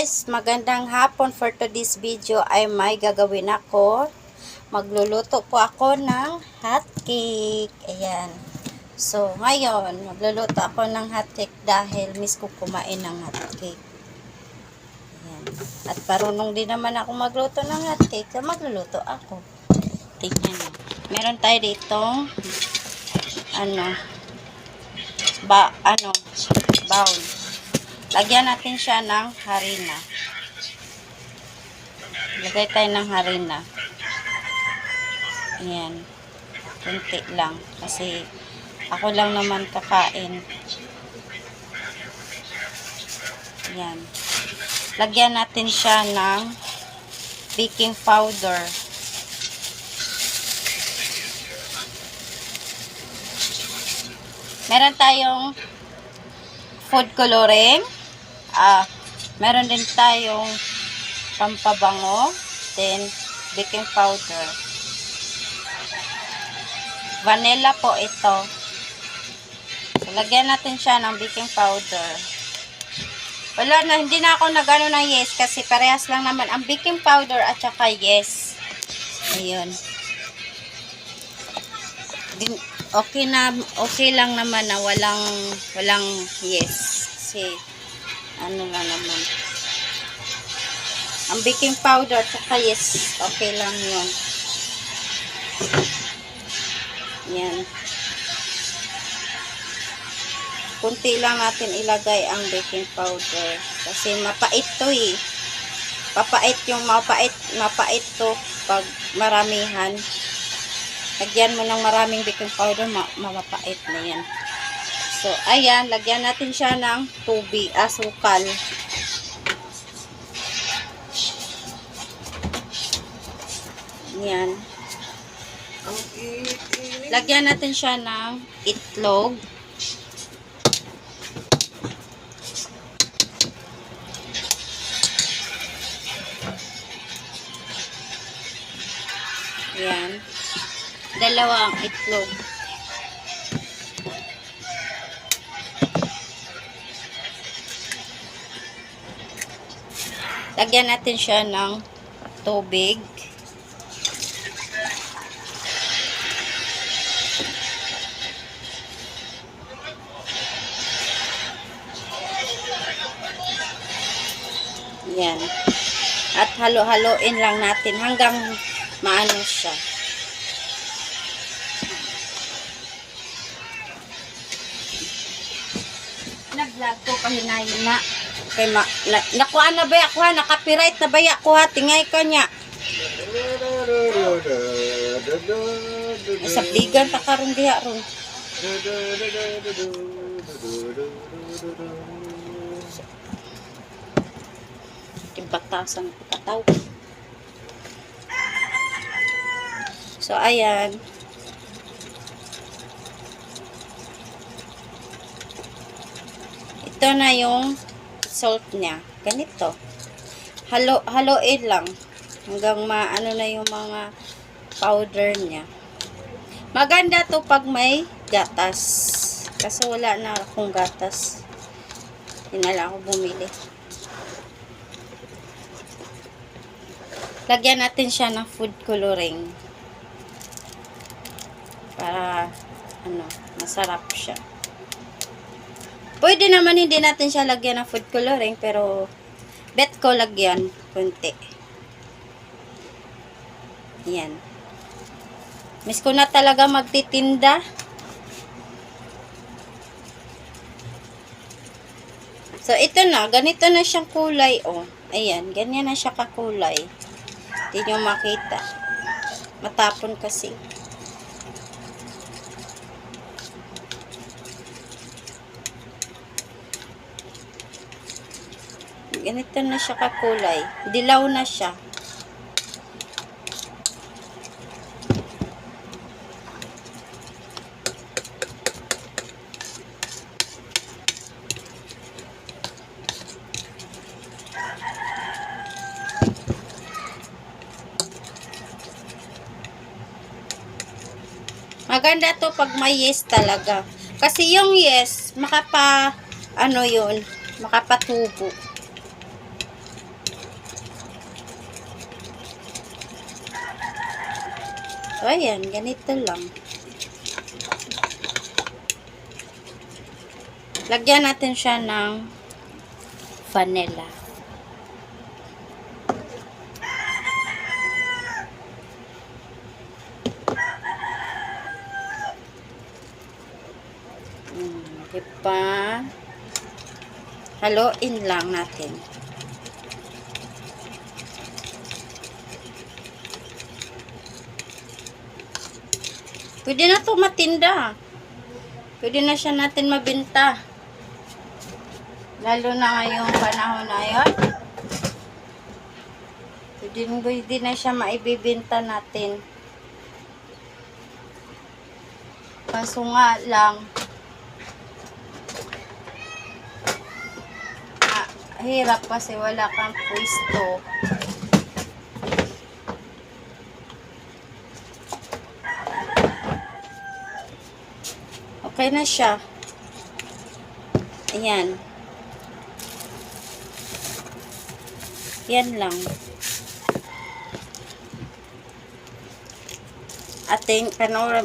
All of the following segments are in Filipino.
Guys, magandang hapon for today's video ay may gagawin ako. Magluluto po ako ng hot cake. Ayan. So, ngayon, magluluto ako ng hot cake dahil miss ko kumain ng hot cake. Ayan. At parunong din naman ako magluto ng hot cake. So, magluluto ako. Tingnan mo. Meron tayo dito ano ba ano bowl. Lagyan natin siya ng harina. Lagay tayo ng harina. Ayan. Kunti lang. Kasi ako lang naman kakain. Ayan. Lagyan natin siya ng baking powder. Meron tayong food coloring. Ah, meron din tayong pampabango, then baking powder. Vanilla po ito. So, lagyan natin siya ng baking powder. Wala na, hindi na ako nagano ng yes kasi parehas lang naman ang baking powder at saka yes. Ayun. Din, okay na, okay lang naman na walang, walang yes. Kasi, ano lang naman. Ang baking powder, tsaka yes, okay lang yun. Yan. Kunti lang natin ilagay ang baking powder. Kasi mapait to eh. Papait yung mapait, mapait to pag maramihan. Lagyan mo ng maraming baking powder, ma mamapait na yan. So, ayan, lagyan natin siya ng tubig, asukal. Yan. Lagyan natin siya ng itlog. Yan. Dalawang itlog. Lagyan natin siya ng tubig. Yan. At halo-haloin lang natin hanggang maano siya. Nag-vlog ko kahinayin na. Kay ma na, nakuha na ba ako ha? Na ba ako ha? Tingay ka niya. Sa bigan ta karon diha ron. Timbatasan ko kataw. So ayan. Ito na yung salt niya. Ganito. Halo, haloin lang. Hanggang maano na yung mga powder niya. Maganda to pag may gatas. Kasi wala na akong gatas. Hindi na ako bumili. Lagyan natin siya ng food coloring. Para, ano, masarap siya. Pwede naman hindi natin siya lagyan ng food coloring, pero bet ko lagyan kunti. Yan. Miss ko na talaga magtitinda. So, ito na. Ganito na siyang kulay, oh. Ayan. Ganyan na siya kakulay. Hindi nyo makita. Matapon kasi. Ganito na siya kakulay. Dilaw na siya. Maganda to pag may yes talaga. Kasi yung yes, makapa, ano yun, makapatubo. So, ayan, ganito lang. Lagyan natin siya ng vanilla. Mm, diba? Haluin lang natin. Pwede na to matinda. Pwede na siya natin mabenta. Lalo na ngayong panahon na yun. Pwede, pwede na siya maibibenta natin. Kaso nga lang, ah, hirap kasi wala kang pwesto. Okay na siya. Ayan. Yan lang. Ating panoorin.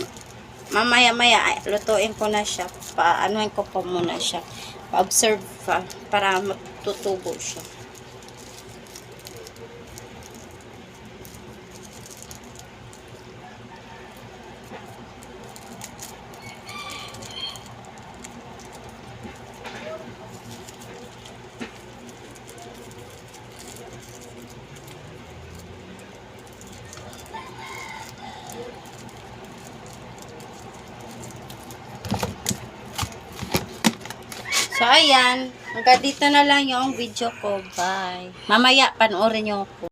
Mamaya-maya, ay, lutuin ko na siya. Paanoin ko po muna siya. Pa-observe pa. Para matutubo siya. So, ayan. Hanggang dito na lang yung video ko. Bye. Mamaya, panoorin nyo ko.